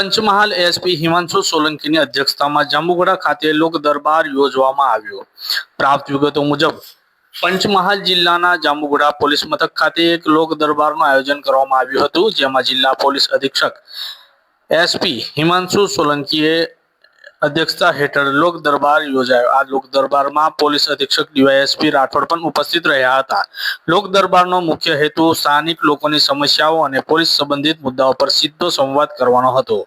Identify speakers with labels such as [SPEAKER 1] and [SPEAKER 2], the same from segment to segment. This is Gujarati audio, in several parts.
[SPEAKER 1] પંચમહાલ એસપી હિમાંશુ સોલંકીની અધ્યક્ષતામાં જાંબુગડા ખાતે લોક દરબાર યોજવામાં આવ્યો. પ્રાપ્ત વિગતો મુજબ, પંચમહાલ જિલ્લાના જાંબુગડા પોલીસ મથક ખાતે એક લોક દરબારનું આયોજન કરવામાં આવ્યું હતું, જેમાં જિલ્લા પોલીસ અધિક્ષક એસપી હિમાંશુ સોલંકીએ અધ્યક્ષતા હેઠળ લોક દરબાર યોજાયો. આ લોક દરબારમાં પોલીસ અધિક્ષક ડીવાયએસપી રાઠોડ પણ ઉપસ્થિત રહ્યા હતા. લોક દરબારનો મુખ્ય હેતુ સ્થાનિક લોકોની સમસ્યાઓ અને પોલીસ સંબંધિત મુદ્દાઓ પર સીધો સંવાદ કરવાનો હતો.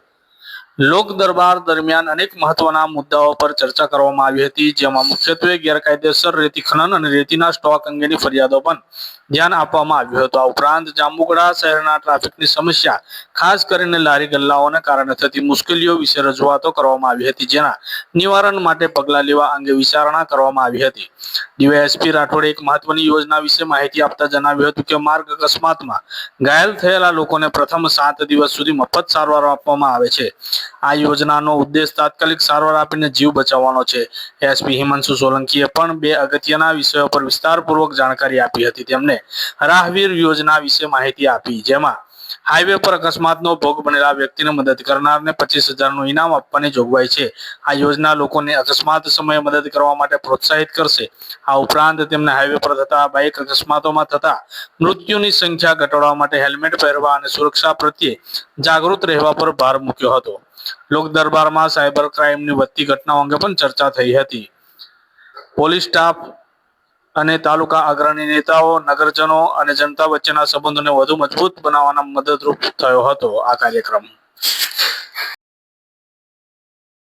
[SPEAKER 1] લોક દરબાર દરમિયાન અનેક મહત્વના મુદ્દાઓ પર ચર્ચા કરવામાં આવી હતી, જેમાં મુખ્યત્વે ગેરકાયદેસર રેતી ખનન અને રેતીના સ્ટોક અંગેની ફરિયાદો પણ ધ્યાન આપવામાં આવ્યું હતું. આ ઉપરાંત જાંબુગડા શહેરના ટ્રાફિકની સમસ્યા, ખાસ કરીને લારી ગલ્લાઓને કારણે થતી મુશ્કેલીઓ વિશે રજૂઆતો કરવામાં આવી હતી. જેના નિવારણ માટે પગલાં લેવા અંગે વિચારણા કરવામાં આવી હતી. ડીવાયએસપી રાઠોડે એક મહત્વની યોજના વિશે માહિતી આપતા જણાવ્યું હતું કે માર્ગ અકસ્માતમાં ઘાયલ થયેલા લોકોને પ્રથમ સાત દિવસ સુધી મફત સારવાર આપવામાં આવે છે. આ યોજનાનો ઉદ્દેશ તાત્કાલિક સારવાર આપીને જીવ બચાવવાનો છે. એસપી હિમાંશુ સોલંકીએ પણ બે અગત્યના વિષયો પર વિસ્તારપૂર્વક જાણકારી આપી હતી. તેમને રાહવીર યોજના વિશે માહિતી આપી, જેમાં હાઈવે પર અકસ્માતનો ભોગ બનેલા વ્યક્તિને મદદ કરનારને પચીસ હજારનું ઇનામ આપવાની જોગવાઈ છે. આ યોજના લોકોને અકસ્માત સમયે મદદ કરવા માટે પ્રોત્સાહિત કરશે. આ ઉપરાંત તેમને હાઈવે પર થતા બાઇક અકસ્માતોમાં થતા મૃત્યુની સંખ્યા ઘટાડવા માટે હેલ્મેટ પહેરવા અને સુરક્ષા પ્રત્યે જાગૃત રહેવા પર ભાર મૂક્યો હતો. લોક દરબારમાં સાયબર ક્રાઇમની વધતી ઘટનાઓ અંગે પણ ચર્ચા થઈ હતી. પોલીસ સ્ટાફ અને તાલુકા અગ્રણી નેતાઓ, નગરજનો અને જનતા વચ્ચેના સંબંધોને વધુ મજબૂત બનાવવાના મદદરૂપ થયો હતો આ કાર્યક્રમ.